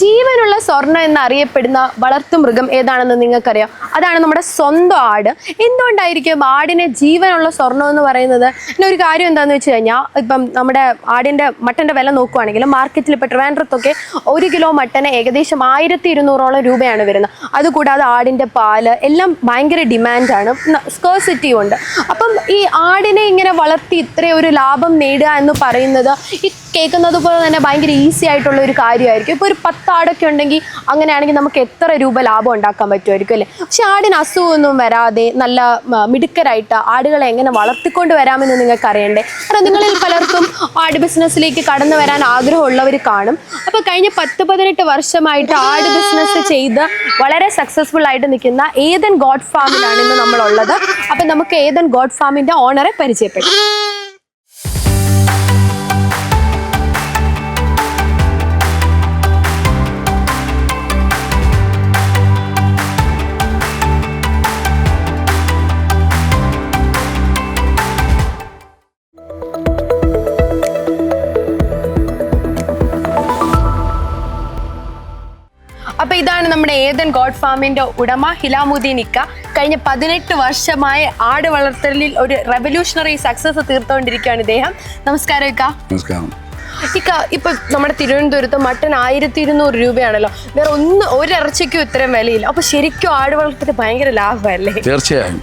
ജീവനുള്ള സ്വർണം എന്നറിയപ്പെടുന്ന വളർത്തുമൃഗം ഏതാണെന്ന് നിങ്ങൾക്കറിയാം. അതാണ് നമ്മുടെ സ്വന്തം ആട്. എന്തുകൊണ്ടായിരിക്കും ആടിനെ ജീവനുള്ള സ്വർണം എന്ന് പറയുന്നത്? പിന്നെ ഒരു കാര്യം എന്താണെന്ന് വെച്ച് കഴിഞ്ഞാൽ ഇപ്പം നമ്മുടെ ആടിന്റെ മട്ടന്റെ വില നോക്കുവാണെങ്കിൽ മാർക്കറ്റിൽ ഇപ്പോൾ ട്രിവാൻഡ്രത്തൊക്കെ ഒരു കിലോ മട്ടന് ഏകദേശം ആയിരത്തി ഇരുന്നൂറോളം രൂപയാണ് വരുന്നത്. അതുകൂടാതെ ആടിന്റെ പാൽ എല്ലാം ഭയങ്കര ഡിമാൻഡാണ്. സ്കേഴ്സിറ്റിയും ഉണ്ട്. അപ്പം ഈ ആടിനെ ഇങ്ങനെ വളർത്തി ഇത്രയും ഒരു ലാഭം നേടുക എന്ന് പറയുന്നത് കേൾക്കുന്നത് പോലെ തന്നെ ഭയങ്കര ഈസി ആയിട്ടുള്ള ഒരു കാര്യമായിരിക്കും. ഇപ്പോൾ ഒരു പത്ത് ആടൊക്കെ ഉണ്ടെങ്കിൽ അങ്ങനെയാണെങ്കിൽ നമുക്ക് എത്ര രൂപ ലാഭം ഉണ്ടാക്കാൻ പറ്റുമായിരിക്കും അല്ലേ? പക്ഷെ ആടിന് അസുഖമൊന്നും വരാതെ നല്ല മിടുക്കരായിട്ട് ആടുകളെ എങ്ങനെ വളർത്തിക്കൊണ്ട് വരാമെന്ന് നിങ്ങൾക്ക് അറിയണ്ടേ കാരണം നിങ്ങളിൽ പലർക്കും ആട് ബിസിനസ്സിലേക്ക് കടന്നു വരാൻ ആഗ്രഹമുള്ളവർ കാണും. അപ്പോൾ കഴിഞ്ഞ പത്ത് പതിനെട്ട് വർഷമായിട്ട് ആട് ബിസിനസ് ചെയ്ത് വളരെ സക്സസ്ഫുൾ ആയിട്ട് നിൽക്കുന്ന ഏതൻ ഗോഡ് ഫാമിലാണ് ഇന്ന് നമ്മളുള്ളത്. അപ്പം നമുക്ക് ഏതൻ ഗോഡ് ഫാമിന്റെ ഓണറെ പരിചയപ്പെടും നമ്മുടെ ഏതൻ ഗോഡ് ഫാമിന്റെ ഉടമ ഹിലാമുദ്ദീൻ ഇക്ക കഴിഞ്ഞ പതിനെട്ട് വർഷമായി ആട് വളർത്തലിൽ ഒരു റെവല്യൂഷണറി സക്സസ് തീർത്തുകൊണ്ടിരിക്കുകയാണ് ഇദ്ദേഹം. നമസ്കാരം ഇക്ക. നമസ്കാരം. ഇക്ക ഇപ്പൊ നമ്മുടെ തിരുവനന്തപുരത്ത് മട്ടൻ ആയിരത്തി ഇരുന്നൂറ് രൂപയാണല്ലോ. വേറെ ഒന്ന് ഒരിറച്ചിക്കും ഇത്രയും വിലയില്ല. അപ്പൊ ശരിക്കും ആട് വളർത്തൽ ഭയങ്കര ലാഭമല്ലേ? തീർച്ചയായും.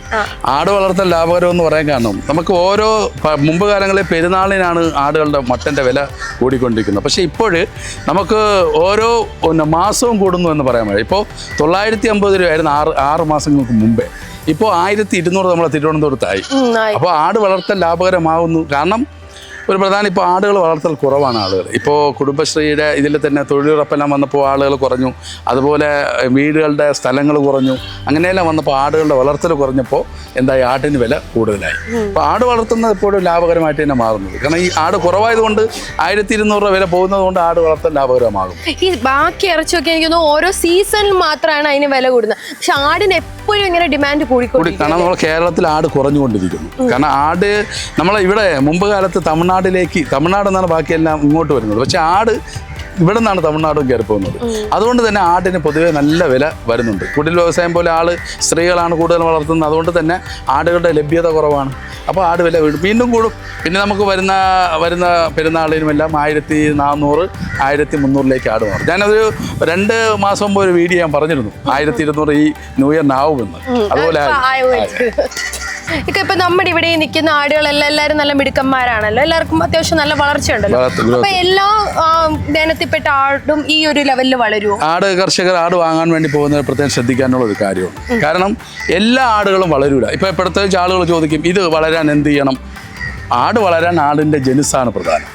ആട് വളർത്തൽ ലാഭകരം എന്ന് പറയാൻ കാരണം നമുക്ക് ഓരോ മുമ്പ് കാലങ്ങളിൽ പെരുന്നാളിനാണ് ആടുകളുടെ മട്ടന്റെ വില കൂടിക്കൊണ്ടിരിക്കുന്നത്. പക്ഷെ ഇപ്പോൾ നമുക്ക് ഓരോ മാസവും കൂടുന്നു എന്ന് പറയാൻ പറ്റും ഇപ്പോൾ തൊള്ളായിരത്തി അമ്പത് രൂപയായിരുന്നു ആറ് ആറ് മാസങ്ങൾക്ക് മുമ്പേ. ഇപ്പോൾ ആയിരത്തി ഇരുന്നൂറ് നമ്മളെ തിരുവനന്തപുരത്തായി. അപ്പോൾ ആട് വളർത്തൽ ലാഭകരമാവുന്നു. കാരണം ഒരു പ്രധാന ഇപ്പോൾ ആടുകൾ വളർത്തൽ കുറവാണ് ആളുകൾ. ഇപ്പോൾ കുടുംബശ്രീയുടെ ഇതിൽ തന്നെ തൊഴിലുറപ്പെല്ലാം വന്നപ്പോൾ ആളുകൾ കുറഞ്ഞു. അതുപോലെ വീടുകളുടെ സ്ഥലങ്ങൾ കുറഞ്ഞു. അങ്ങനെയെല്ലാം വന്നപ്പോൾ ആടുകളുടെ വളർത്തൽ കുറഞ്ഞപ്പോൾ എന്തായി? ആടിന് വില കൂടുതലായി. അപ്പോൾ ആട് വളർത്തുന്നത് എപ്പോഴും ലാഭകരമായിട്ട് തന്നെ മാറുന്നത്. കാരണം ഈ ആട് കുറവായതുകൊണ്ട് ആയിരത്തി ഇരുന്നൂറ് രൂപ വില പോകുന്നത് കൊണ്ട് ആട് വളർത്തൽ ലാഭകരമാകും. ഈ ബാക്കി ഇറച്ചിയൊക്കെ എനിക്ക് ഓരോ സീസണിൽ മാത്രമാണ് അതിന് വില കൂടുന്നത്. പക്ഷെ ആടിന് എപ്പോഴും ഇങ്ങനെ ഡിമാൻഡ് കൂടി കാരണം നമ്മൾ കേരളത്തിൽ ആട് കുറഞ്ഞുകൊണ്ടിരിക്കുന്നു. കാരണം ആട് നമ്മളെ ഇവിടെ മുമ്പ് കാലത്ത് തമിഴ്നാട്ടിലേക്ക് തമിഴ്നാട് എന്നാണ് ബാക്കിയെല്ലാം ഇങ്ങോട്ട് വരുന്നത്. പക്ഷെ ആട് ഇവിടെ നിന്നാണ് തമിഴ്നാടും കയറി പോകുന്നത്. അതുകൊണ്ട് തന്നെ ആടിന് പൊതുവേ നല്ല വില വരുന്നുണ്ട്. കുടിൽ വ്യവസായം പോലെ ആൾ സ്ത്രീകളാണ് കൂടുതൽ വളർത്തുന്നത്. അതുകൊണ്ട് തന്നെ ആടുകളുടെ ലഭ്യത കുറവാണ്. അപ്പോൾ ആട് വില വീണ്ടും വീണ്ടും കൂടും. പിന്നെ നമുക്ക് വരുന്ന വരുന്ന പെരുന്നാളിനുമെല്ലാം ആയിരത്തി നാനൂറ് ആയിരത്തി മുന്നൂറിലേക്ക് ആട് മാറും ഞാനതൊരു രണ്ട് മാസം മുമ്പ് ഒരു വീഡിയോ ഞാൻ പറഞ്ഞിരുന്നു. ആയിരത്തി ഇരുന്നൂറ് ഈ ന്യൂ ഇയറിനാവുമെന്ന് അതുപോലെ. ഇപ്പൊ ഇപ്പൊ നമ്മുടെ ഇവിടെ നിൽക്കുന്ന ആടുകളെല്ലാം എല്ലാവരും നല്ല മിടുക്കന്മാരാണല്ലോ. എല്ലാവർക്കും അത്യാവശ്യം നല്ല വളർച്ചയുണ്ടല്ലോ. അപ്പൊ എല്ലാ ആ, ആടും ഈ ഒരു ലെവലിൽ വളരുമോ ആട് കർഷകർ ആട് വാങ്ങാൻ വേണ്ടി പോകുന്നത് പ്രത്യേകം ശ്രദ്ധിക്കാനുള്ള ഒരു കാര്യമാണ്. കാരണം എല്ലാ ആടുകളും വളരൂല. ഇപ്പൊ പ്രത്യേകിച്ച് ആളുകൾ ചോദിക്കും ഇത് വളരാൻ എന്ത് ചെയ്യണം? ആട് വളരാൻ ആടിന്റെ ജനുസാണ് പ്രധാനം.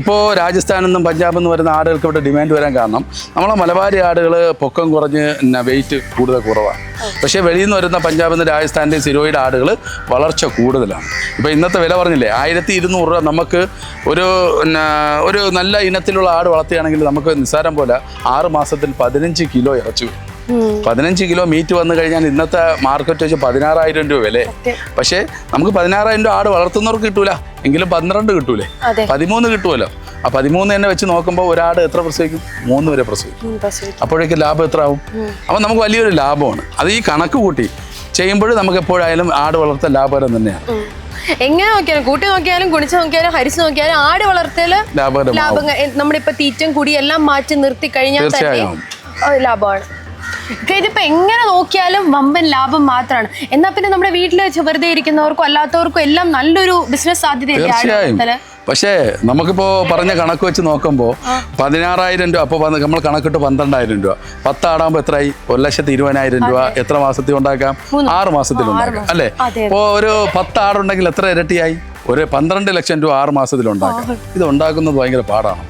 ഇപ്പോൾ രാജസ്ഥാനിൽ നിന്നും പഞ്ചാബിൽ നിന്ന് വരുന്ന ആടുകൾക്ക് ഇവിടെ ഡിമാൻഡ് വരാൻ കാരണം നമ്മളെ മലബാരി ആടുകൾ പൊക്കം കുറഞ്ഞ് വെയിറ്റ് കൂടുതൽ കുറവാണ്. പക്ഷേ വെളിയിൽ നിന്ന് വരുന്ന പഞ്ചാബിൽ നിന്ന് രാജസ്ഥാന്റെ സിരോയുടെ ആടുകൾ വളർച്ച കൂടുതലാണ്. ഇപ്പോൾ ഇന്നത്തെ വില പറഞ്ഞില്ലേ ആയിരത്തി ഇരുന്നൂറ് രൂപ നമുക്ക് ഒരു ഒരു നല്ല ഇനത്തിലുള്ള ആട് വളർത്തുകയാണെങ്കിൽ നമുക്ക് നിസ്സാരം പോലെ ആറ് മാസത്തിൽ പതിനഞ്ച് കിലോ ഇറച്ചി വരും പതിനഞ്ച് കിലോ മീറ്റ് വന്നു കഴിഞ്ഞാൽ ഇന്നത്തെ മാർക്കറ്റ് വെച്ച് പതിനാറായിരം രൂപ വില പക്ഷേ നമുക്ക് പതിനാറായിരം രൂപ ആട് വളർത്തുന്നവർക്ക് കിട്ടൂല. എങ്കിലും പന്ത്രണ്ട് കിട്ടൂലേ. പതിമൂന്ന് കിട്ടുമല്ലോ ആ പതിമൂന്ന് തന്നെ വെച്ച് നോക്കുമ്പോൾ ഒരാട് എത്ര പ്രസവിക്കും? മൂന്ന് വരെ പ്രസവിക്കും. അപ്പോഴേക്ക് ലാഭം എത്ര ആവും? അപ്പോൾ നമുക്ക് വലിയൊരു ലാഭമാണ്. അത് ഈ കണക്ക് കൂട്ടി ചെയ്യുമ്പോൾ നമുക്ക് എപ്പോഴായാലും ആട് വളർത്തൽ ലാഭകരം തന്നെയാണ്. എങ്ങനെ നോക്കിയാലും കൂട്ടി നോക്കിയാലും കുണിച്ച് നോക്കിയാലും ഹരിച്ച് നോക്കിയാലും ആട് വളർത്തൽ ലാഭം നമ്മുടെ നമ്മളിപ്പോ തീറ്റം കൂടി എല്ലാം മാറ്റി നിർത്തി കഴിഞ്ഞാൽ. ലാഭമാണ്. ഇതിപ്പോ എങ്ങനെ നോക്കിയാലും വമ്പൻ ലാഭം മാത്രമാണ് എന്നാ പിന്നെ നമ്മുടെ വീട്ടിൽ വെച്ച് വെറുതെ ഇരിക്കുന്നവർക്കും അല്ലാത്തവർക്കും എല്ലാം നല്ലൊരു ബിസിനസ് സാധ്യത പക്ഷേ നമുക്കിപ്പോൾ പറഞ്ഞ കണക്ക് വെച്ച് നോക്കുമ്പോൾ പതിനാറായിരം രൂപ അപ്പോൾ നമ്മൾ കണക്കിട്ട് പന്ത്രണ്ടായിരം രൂപ. പത്താടാകുമ്പോൾ എത്രയായി ഒരു ലക്ഷത്തി ഇരുപതിനായിരം രൂപ. എത്ര മാസത്തിൽ ഉണ്ടാക്കാം? ആറ് മാസത്തിൽ ഉണ്ടാക്കാം. അല്ലേ? ഇപ്പോൾ ഒരു പത്ത് ആടുണ്ടെങ്കിൽ എത്ര ഇരട്ടിയായി? ഒരു പന്ത്രണ്ട് ലക്ഷം രൂപ ആറ് മാസത്തിൽ ഉണ്ടാക്കാം. ഇത് ഉണ്ടാക്കുന്നത് ഭയങ്കര പാടാണ്.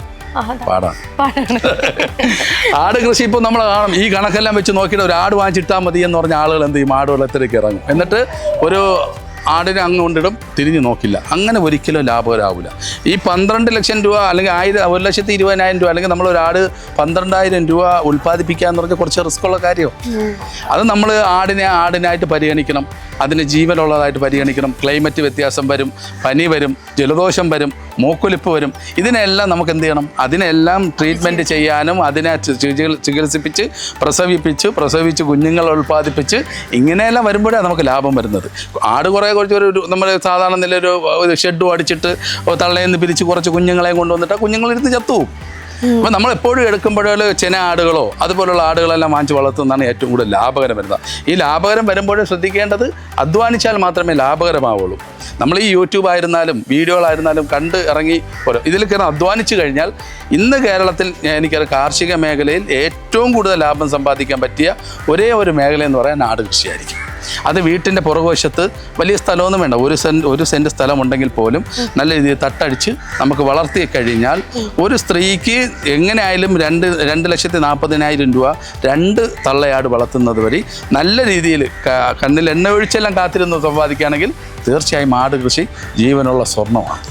പാടാണ്. ആട് കൃഷി ഇപ്പോൾ നമ്മൾ കാണും. ഈ കണക്കെല്ലാം വെച്ച് നോക്കിയിട്ട് ഒരു ആട് വാങ്ങിച്ചിട്ടാൽ മതി എന്ന് പറഞ്ഞ ആളുകൾ എന്ത് ചെയ്യും? ആട് വളർത്തിലേക്ക് ഇറങ്ങും. എന്നിട്ട് ഒരു ആടിനെ അങ്ങ് കൊണ്ടിടും തിരിഞ്ഞു നോക്കില്ല. അങ്ങനെ ഒരിക്കലും ലാഭകരാവില്ല ഈ പന്ത്രണ്ട് ലക്ഷം രൂപ അല്ലെങ്കിൽ ആയിരം ഒരു ലക്ഷത്തി ഇരുപതിനായിരം രൂപ അല്ലെങ്കിൽ നമ്മൾ ഒരു ആട് പന്ത്രണ്ടായിരം രൂപ ഉൽപ്പാദിപ്പിക്കുക എന്ന് പറഞ്ഞാൽ കുറച്ച് റിസ്ക് ഉള്ള കാര്യമാണ് അത് നമ്മൾ ആടിനെ ആടിനായിട്ട് പരിഗണിക്കണം. അതിന് ജീവനുള്ളതായിട്ട് പരിഗണിക്കണം. ക്ലൈമറ്റ് വ്യത്യാസം വരും പനി വരും ജലദോഷം വരും. മൂക്കൊലിപ്പ് വരും. ഇതിനെല്ലാം നമുക്ക് എന്ത് ചെയ്യണം? അതിനെല്ലാം ട്രീറ്റ്മെന്റ് ചെയ്യാനും അതിനെ ചികിത്സിപ്പിച്ച് പ്രസവിപ്പിച്ച് പ്രസവിച്ച് കുഞ്ഞുങ്ങളെ ഉൽപ്പാദിപ്പിച്ച് ഇങ്ങനെയെല്ലാം വരുമ്പോഴാണ് നമുക്ക് ലാഭം വരുന്നത്. ആട് കുറേ കുറച്ച് ഒരു നമ്മൾ സാധാരണ നിലയിൽ ഒരു ഷെഡും അടിച്ചിട്ട് തള്ളയിൽ നിന്ന് പിരിച്ച് കുറച്ച് കുഞ്ഞുങ്ങളെയും കൊണ്ടുവന്നിട്ട് ആ കുഞ്ഞുങ്ങളിരുന്ന് ചത്തുപോകും. അപ്പോൾ നമ്മൾ എപ്പോഴും എടുക്കുമ്പോഴേ ചെന ആടുകളോ അതുപോലുള്ള ആടുകളെല്ലാം വാങ്ങിച്ച് വളർത്തുന്നതാണ് ഏറ്റവും കൂടുതൽ ലാഭകരം വരുന്നത്. ഈ ലാഭകരം വരുമ്പോഴേ ശ്രദ്ധിക്കേണ്ടത് അധ്വാനിച്ചാൽ മാത്രമേ ലാഭകരമാവുള്ളൂ. നമ്മൾ ഈ യൂട്യൂബ് ആയിരുന്നാലും വീഡിയോകളായിരുന്നാലും കണ്ട് ഇറങ്ങി ഓരോ ഇതിൽ കയറി അധ്വാനിച്ചു കഴിഞ്ഞാൽ ഇന്ന് കേരളത്തിൽ എനിക്കൊരു കാർഷിക മേഖലയിൽ ഏറ്റവും കൂടുതൽ ലാഭം സമ്പാദിക്കാൻ പറ്റിയ ഒരേ ഒരു മേഖല എന്ന് പറയാൻ ആട് കൃഷിയായിരിക്കും. അത് വീട്ടിന്റെ പുറകുവശത്ത് വലിയ സ്ഥലമൊന്നും വേണ്ട. ഒരു സെന്റ് ഒരു സെന്റ് സ്ഥലം ഉണ്ടെങ്കിൽ പോലും നല്ല രീതിയിൽ തട്ടടിച്ച് നമുക്ക് വളർത്തി കഴിഞ്ഞാൽ ഒരു സ്ത്രീക്ക് എങ്ങനെയായാലും രണ്ട് രണ്ട് ലക്ഷത്തി നാൽപ്പതിനായിരം രൂപ രണ്ട് തള്ളയാട് വളർത്തുന്നത് വഴി നല്ല രീതിയിൽ കണ്ണിൽ എണ്ണ ഒഴിച്ചെല്ലാം കാത്തിരുന്ന് സമ്പാദിക്കുകയാണെങ്കിൽ തീർച്ചയായും ആട് കൃഷി ജീവനുള്ള സ്വർണമാണ്.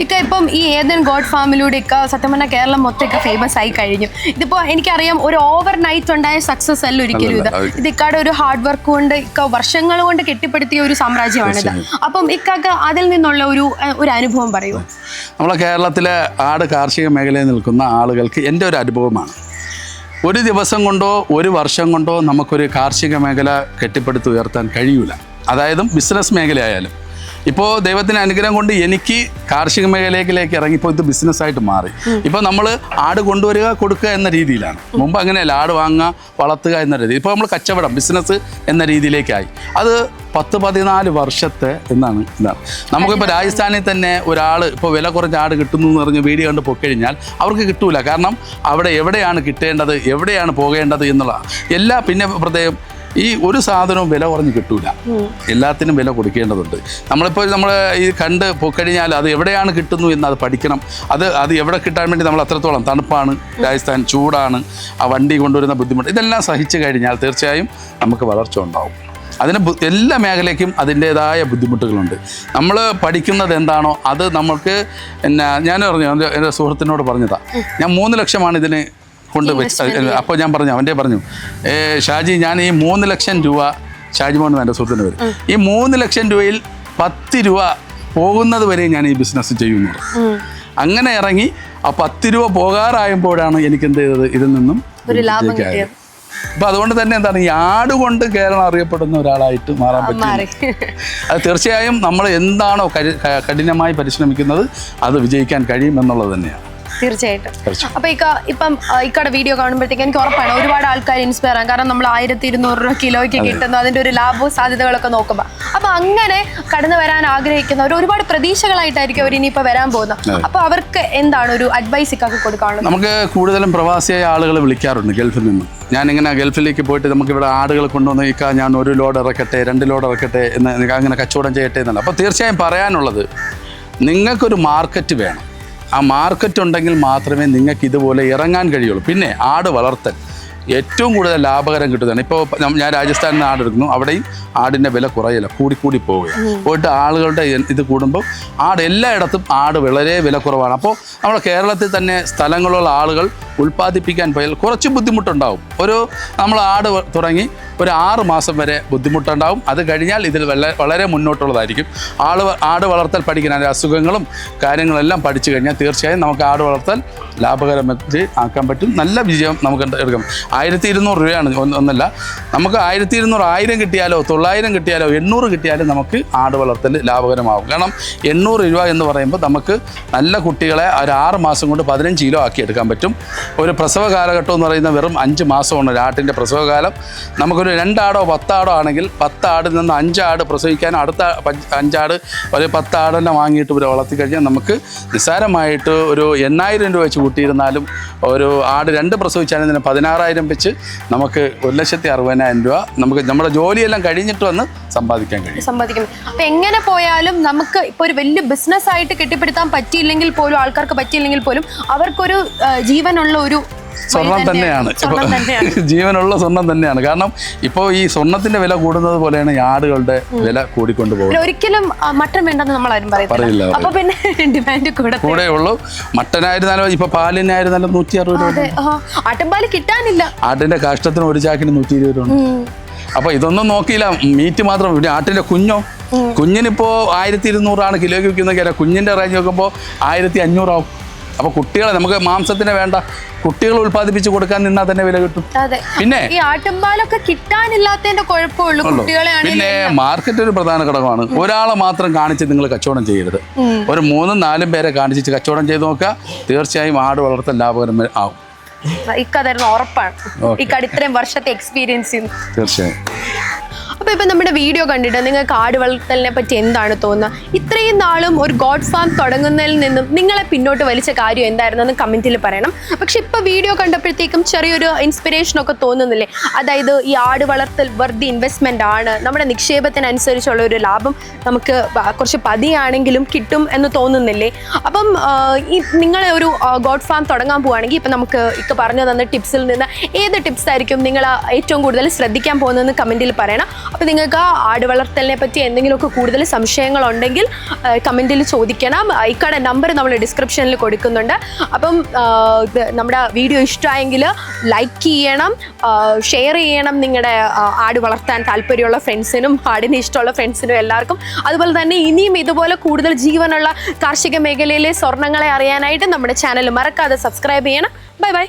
ഇക്ക ഇപ്പം ഈ ഏതൻ ഗോഡ് ഫാമിലൂടെ ഇക്ക സത്യം പറഞ്ഞാൽ കേരളം മൊത്തം ഇക്ക ഫേമസ് ആയി കഴിഞ്ഞു. ഇതിപ്പോ എനിക്കറിയാം ഒരു ഓവർ നൈറ്റ് ഉണ്ടായ സക്സസ് അല്ല ഒരിക്കലും ഇത്. ഇത് ഇക്കാടെ ഒരു ഹാർഡ് വർക്ക് കൊണ്ട് ഇക്ക വർഷങ്ങൾ കൊണ്ട് കെട്ടിപ്പടുത്തിയ ഒരു സാമ്രാജ്യമാണിത് അപ്പം ഇക്കാക്ക് അതിൽ നിന്നുള്ള ഒരു ഒരു അനുഭവം പറയൂ. നമ്മളെ കേരളത്തിലെ ആട് കാർഷിക മേഖലയിൽ നിൽക്കുന്ന ആളുകൾക്ക് എന്റെ ഒരു അനുഭവമാണ്. ഒരു ദിവസം കൊണ്ടോ ഒരു വർഷം കൊണ്ടോ നമുക്കൊരു കാർഷിക മേഖല കെട്ടിപ്പടുത്ത് ഉയർത്താൻ കഴിയൂല. അതായത് ബിസിനസ് മേഖലയായാലും. ഇപ്പോൾ ദൈവത്തിന്റെ അനുഗ്രഹം കൊണ്ട് എനിക്ക് കാർഷിക മേഖലയിലേക്ക് ഇറങ്ങി ഇപ്പോൾ ഇത് ബിസിനസ്സായിട്ട് മാറി. ഇപ്പോൾ നമ്മൾ ആട് കൊണ്ടുവരിക കൊടുക്കുക എന്ന രീതിയിലാണ്. മുമ്പ് അങ്ങനെയല്ല ആട് വാങ്ങുക വളർത്തുക എന്ന രീതി. ഇപ്പോൾ നമ്മൾ കച്ചവടം ബിസിനസ് എന്ന രീതിയിലേക്കായി. അത് പത്ത് പതിനാല് വർഷത്തെ എന്നാണ് ഇതാണ്. നമുക്കിപ്പോൾ രാജസ്ഥാനിൽ തന്നെ ഒരാൾ ഇപ്പോൾ വില കുറഞ്ഞ ആട് കിട്ടുന്നു എന്ന് പറഞ്ഞ് വീഡിയോ കണ്ട് പൊക്കഴിഞ്ഞാൽ അവർക്ക് കിട്ടൂല. കാരണം അവിടെ എവിടെയാണ് കിട്ടേണ്ടത് എവിടെയാണ് പോകേണ്ടത് എന്നുള്ള എല്ലാ പിന്നെ പ്രത്യേകം ഈ ഒരു സാധനവും വില കുറഞ്ഞ് കിട്ടൂല. എല്ലാത്തിനും വില കൊടുക്കേണ്ടതുണ്ട്. നമ്മളിപ്പോൾ നമ്മൾ ഈ കണ്ട് പൊക്കഴിഞ്ഞാൽ അത് എവിടെയാണ് കിട്ടുന്നു എന്ന് അത് പഠിക്കണം. അത് അത് എവിടെ കിട്ടാൻ വേണ്ടി നമ്മൾ അത്രത്തോളം തണുപ്പാണ് രാജസ്ഥാൻ ചൂടാണ് ആ വണ്ടി കൊണ്ടുവരുന്ന ബുദ്ധിമുട്ട് ഇതെല്ലാം സഹിച്ചു കഴിഞ്ഞാൽ തീർച്ചയായും നമുക്ക് വളർച്ച ഉണ്ടാവും. അതിന് എല്ലാ മേഖലയ്ക്കും അതിന്റേതായ ബുദ്ധിമുട്ടുകളുണ്ട്. നമ്മൾ പഠിക്കുന്നത് എന്താണോ അത് നമുക്ക് എന്നാ ഞാൻ പറഞ്ഞു എന്റെ എന്റെ സുഹൃത്തിനോട് പറഞ്ഞതാണ് ഞാൻ മൂന്ന് ലക്ഷമാണ് ഇതിന് കൊണ്ട് വെച്ച് അപ്പോൾ ഞാൻ പറഞ്ഞു അവന്റെ പറഞ്ഞു ഷാജി ഞാൻ ഈ മൂന്ന് ലക്ഷം രൂപ ഷാജി മോഹൻ എന്റെ സുഹൃത്തിന്റെ പേര് ഈ മൂന്ന് ലക്ഷം രൂപയിൽ പത്ത് രൂപ പോകുന്നത് വരെ ഞാൻ ഈ ബിസിനസ് ചെയ്യുന്നു. അങ്ങനെ ഇറങ്ങി ആ പത്ത് രൂപ പോകാറായപ്പോഴാണ് എനിക്ക് എന്ത് ചെയ്തത്? ഇതിൽ നിന്നും. അപ്പൊ അതുകൊണ്ട് തന്നെ എന്താണ് ഈ ആട് കൊണ്ട് കേരളം അറിയപ്പെടുന്ന ഒരാളായിട്ട് മാറാൻ പറ്റും. അത് തീർച്ചയായും നമ്മൾ എന്താണോ കഠിനമായി പരിശ്രമിക്കുന്നത് അത് വിജയിക്കാൻ കഴിയും എന്നുള്ളത് തന്നെയാണ്. തീർച്ചയായിട്ടും. തീർച്ചയായും. അപ്പൊ ഇക്ക ഇപ്പം ഇക്കട വീഡിയോ കാണുമ്പോഴത്തേക്ക് എനിക്ക് ഉറപ്പാണ് ഒരുപാട് ആൾക്കാർ ഇൻസ്പയർ ആണ് കാരണം നമ്മൾ ആയിരത്തി ഇരുന്നൂറ് രൂപ കിലോയ്ക്ക് കിട്ടുന്നു. അതിന്റെ ഒരു ലാഭവും സാധ്യതകളൊക്കെ നോക്കുമ്പോൾ അപ്പൊ അങ്ങനെ കടന്നു വരാൻ ആഗ്രഹിക്കുന്നവർ ഒരുപാട് പ്രതീക്ഷകളായിട്ടായിരിക്കും അവർ ഇനിയിപ്പോ വരാൻ പോകുന്നത്. അപ്പൊ അവർക്ക് എന്താണ് ഒരു അഡ്വൈസ് ഇക്കൊക്കെ കൊടുക്കാനുള്ളത്? നമുക്ക് കൂടുതലും പ്രവാസിയായ ആളുകൾ വിളിക്കാറുണ്ട് ഗൾഫിൽ ഞാൻ ഞാനിങ്ങനെ ഗൾഫിലേക്ക് പോയിട്ട് നമുക്ക് ഇവിടെ ആടുകൾ കൊണ്ടുവന്ന് ഇക്ക ഞാൻ ഒരു ലോഡ് ഇറക്കട്ടെ രണ്ട് ലോഡ് ഇറക്കട്ടെ എന്ന് അങ്ങനെ കച്ചവടം ചെയ്യട്ടെ എന്നല്ല അപ്പോൾ തീർച്ചയായും പറയാനുള്ളത് നിങ്ങൾക്കൊരു മാർക്കറ്റ് വേണം. ആ മാർക്കറ്റ് ഉണ്ടെങ്കിൽ മാത്രമേ നിങ്ങൾക്ക് ഇതുപോലെ ഇറങ്ങാൻ കഴിയുള്ളൂ. പിന്നെ ആട് വളർത്തൽ. ഏറ്റവും കൂടുതൽ ലാഭകരം കിട്ടുന്നതാണ്. ഇപ്പോൾ ഞാൻ രാജസ്ഥാനിൽ നിന്ന് ആടെടുക്കുന്നു അവിടെയും ആടിന്റെ വില കുറയില്ല. കൂടിക്കൂടി പോവുകയാണ്. പോയിട്ട് ആളുകളുടെ ഇത് കൂടുമ്പോൾ ആട് എല്ലായിടത്തും ആട് വളരെ വില കുറവാണ്. അപ്പോൾ നമ്മുടെ കേരളത്തിൽ തന്നെ സ്ഥലങ്ങളുള്ള ആളുകൾ ഉൽപ്പാദിപ്പിക്കാൻ പോയാൽ കുറച്ച് ബുദ്ധിമുട്ടുണ്ടാവും. ഒരു നമ്മൾ ആട് തുടങ്ങി ഒരു ആറ് മാസം വരെ ബുദ്ധിമുട്ടുണ്ടാവും. അത് കഴിഞ്ഞാൽ ഇതിൽ വളരെ മുന്നോട്ടുള്ളതായിരിക്കും. ആൾ ആട് വളർത്തൽ പഠിക്കുന്ന അതിന്റെ അസുഖങ്ങളും കാര്യങ്ങളെല്ലാം പഠിച്ചു കഴിഞ്ഞാൽ തീർച്ചയായും നമുക്ക് ആട് വളർത്തൽ ലാഭകരമായി ആക്കാൻ പറ്റും. നല്ല വിജയം നമുക്ക് എടുക്കാം. ആയിരത്തി ഇരുന്നൂറ് രൂപയാണ് ഒന്നല്ല. നമുക്ക് ആയിരത്തി ഇരുന്നൂറ് ആയിരം കിട്ടിയാലോ തൊള്ളായിരം കിട്ടിയാലോ എണ്ണൂറ് കിട്ടിയാലും നമുക്ക് ആട് വളർത്തൽ ലാഭകരമാകും കാരണം എണ്ണൂറ് രൂപ എന്ന് പറയുമ്പോൾ നമുക്ക് നല്ല കുട്ടികളെ ഒരു ആറ് മാസം കൊണ്ട് പതിനഞ്ച് കിലോ ആക്കി എടുക്കാൻ പറ്റും. ഒരു പ്രസവ കാലഘട്ടം എന്ന് പറയുന്ന വെറും അഞ്ച് മാസമാണ് ഒരു ആട്ടിന്റെ പ്രസവകാലം. നമുക്കൊരു രണ്ടാടോ പത്താടോ ആണെങ്കിൽ പത്താടിൽ നിന്ന് അഞ്ചാട് പ്രസവിക്കാൻ അടുത്ത അഞ്ചാട് ഒരു പത്താടെല്ലാം വാങ്ങിയിട്ട് ഇവരെ വളർത്തി കഴിഞ്ഞാൽ നമുക്ക് നിസ്സാരമായിട്ട് ഒരു എണ്ണായിരം രൂപ വെച്ച് കൂട്ടിയിരുന്നാലും ഒരു ആട് രണ്ട് പ്രസവിച്ചാലും തന്നെ പതിനാറായിരം വെച്ച് നമുക്ക് ഒരു ലക്ഷത്തി അറുപതിനായിരം രൂപ നമുക്ക് നമ്മുടെ ജോലിയെല്ലാം കഴിഞ്ഞിട്ട് വന്ന് സമ്പാദിക്കാൻ കഴിയും. സമ്പാദിക്കും അപ്പൊ എങ്ങനെ പോയാലും നമുക്ക് ഇപ്പൊ ഒരു വലിയ ബിസിനസ് ആയിട്ട് കെട്ടിപ്പടുത്താൻ പറ്റിയില്ലെങ്കിൽ പോലും ആൾക്കാർക്ക് പറ്റിയില്ലെങ്കിൽ പോലും അവർക്കൊരു ജീവനുള്ള ഒരു സ്വർണം തന്നെയാണ്. ജീവനുള്ള സ്വർണം തന്നെയാണ്. കാരണം ഇപ്പോൾ ഈ സ്വർണത്തിന്റെ വില കൂടുന്നത് പോലെയാണ് ഈ ആടുകളുടെ വില കൂടിക്കൊണ്ട് പോകുന്നത്. ഒരിക്കലും മട്ടൻ വേണ്ടെന്ന് നമ്മൾ ആരും പറയില്ല, അപ്പൊ പിന്നെ ഡിമാൻഡ് കൂടെ കൂടെ ഉള്ളൂ മട്ടനായിരുന്നാലും ഇപ്പൊ പാലിനായിരുന്നാലും നൂറ്റി അറുപത് രൂപ ആട്ടുംപാൽ കിട്ടാനില്ല. ആട്ടിന്റെ കാഷ്ടത്തിന് ഒരു ചാക്കിന് നൂറ്റി ഇരുപത് രൂപ. അപ്പൊ ഇതൊന്നും നോക്കിയില്ല. മീറ്റ് മാത്രം പിന്നെ ആട്ടിന്റെ കുഞ്ഞോ? കുഞ്ഞിനിപ്പോ ആയിരത്തി ഇരുന്നൂറാണ് കിലോയ്ക്ക് വിൽക്കുന്ന കുഞ്ഞിന്റെ റേഞ്ച് നോക്കുമ്പോൾ ആയിരത്തി അഞ്ഞൂറാവും അപ്പൊ കുട്ടികളെ നമുക്ക് മാംസത്തിന് വേണ്ട കുട്ടികൾ ഉൽപ്പാദിപ്പിച്ച് കൊടുക്കാൻ നിന്നാൽ തന്നെ വില കിട്ടും. പിന്നെ ഈ ആട്ടുംപാലൊക്കെ കിട്ടാനില്ലാത്തതിന്റെ കുഴപ്പമുള്ളൂ പിന്നെ മാർക്കറ്റ് ഒരു പ്രധാന ഘടകമാണ്. ഒരാളെ മാത്രം കാണിച്ച് നിങ്ങൾ കച്ചവടം ചെയ്യരുത്. ഒരു മൂന്നും നാലും പേരെ കാണിച്ച് കച്ചവടം ചെയ്ത് നോക്കുക. തീർച്ചയായും ആട് വളർത്തൽ ലാഭകരം ആവും. ഇക്കതായിരുന്നു ഉറപ്പാണ്. ഇക്കടെ ഇത്രയും വർഷത്തെ എക്സ്പീരിയൻസ് തീർച്ചയായും. അപ്പൊ ഇപ്പം നമ്മുടെ വീഡിയോ കണ്ടിട്ട് നിങ്ങൾക്ക് ആട് വളർത്തലിനെ പറ്റി എന്താണ് തോന്നുന്നത് ഇത്രയും നാളും ഒരു ഗോഡ് ഫാം തുടങ്ങുന്നതിൽ നിന്നും നിങ്ങളെ പിന്നോട്ട് വലിച്ച കാര്യം എന്തായിരുന്നെന്ന് കമന്റിൽ പറയണം. പക്ഷെ ഇപ്പോൾ വീഡിയോ കണ്ടപ്പോഴത്തേക്കും ചെറിയൊരു ഇൻസ്പിറേഷനൊക്കെ തോന്നുന്നില്ലേ? അതായത് ഈ ആട് വളർത്തൽ വെറുതെ ഇൻവെസ്റ്റ്മെന്റ് ആണ്. നമ്മുടെ നിക്ഷേപത്തിനനുസരിച്ചുള്ള ഒരു ലാഭം നമുക്ക് കുറച്ച് പതിയാണെങ്കിലും കിട്ടും എന്ന് തോന്നുന്നില്ലേ? അപ്പം ഈ നിങ്ങളെ ഒരു ഗോഡ് ഫാം തുടങ്ങാൻ പോവുകയാണെങ്കിൽ ഇപ്പം നമുക്ക് ഇക്ക പറഞ്ഞു തന്ന ടിപ്സിൽ നിന്ന് ഏത് ടിപ്സ് ആയിരിക്കും നിങ്ങൾ ഏറ്റവും കൂടുതൽ ശ്രദ്ധിക്കാൻ പോകുന്നതെന്ന് കമന്റിൽ പറയണം. അപ്പോൾ നിങ്ങൾക്ക് ആട് വളർത്തലിനെ പറ്റി എന്തെങ്കിലുമൊക്കെ കൂടുതൽ സംശയങ്ങൾ ഉണ്ടെങ്കിൽ കമന്റിൽ ചോദിക്കണം. ആ, ഇക്കയുടെ നമ്പർ നമ്മൾ ഡിസ്ക്രിപ്ഷനിൽ കൊടുക്കുന്നുണ്ട്. അപ്പം നമ്മുടെ വീഡിയോ ഇഷ്ടമായെങ്കിൽ ലൈക്ക് ചെയ്യണം ഷെയർ ചെയ്യണം നിങ്ങളുടെ ആട് വളർത്താൻ താല്പര്യമുള്ള ഫ്രണ്ട്സിനും ആടിന് ഇഷ്ടമുള്ള ഫ്രണ്ട്സിനും എല്ലാവർക്കും. അതുപോലെ തന്നെ ഇനിയും ഇതുപോലെ കൂടുതൽ ജീവനുള്ള കാർഷിക മേഖലയിലെ സ്വർണങ്ങളെ അറിയാനായിട്ട് നമ്മുടെ ചാനൽ മറക്കാതെ സബ്സ്ക്രൈബ് ചെയ്യണം. Bye bye